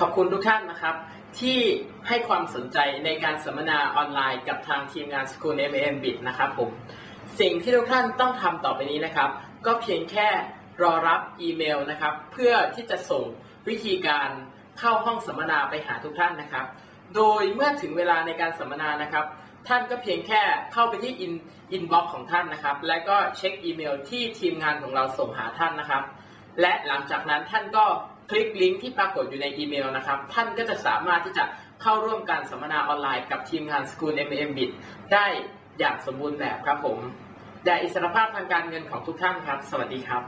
ขอบคุณทุกท่านนะครับ ที่ให้ความสนใจในการสัมมนาออนไลน์กับทางทีมงาน School M Bit นะครับผม สิ่งที่ทุกท่านต้องทำต่อไปนี้นะครับ ก็เพียงแค่รอรับอีเมลนะครับ เพื่อที่จะส่งวิธีการเข้าห้องสัมมนาไปหาทุกท่านนะครับ โดยเมื่อถึงเวลาในการสัมมนานะครับ ท่านก็เพียงแค่เข้าไปที่อินอินบ็อกของท่านนะครับ และก็เช็คอีเมลที่ทีมงานของเราส่งหาท่านนะครับ และหลังจากนั้นท่านก็ คลิกลิงก์ที่ปรากฏอยู่ในอีเมลนะครับ ท่านก็จะสามารถที่จะเข้าร่วมการสัมมนาออนไลน์กับทีมงาน School MM Bit ได้อย่างสมบูรณ์แบบครับผมแด่อิสรภาพทางการเงินของทุกท่านครับ สวัสดีครับ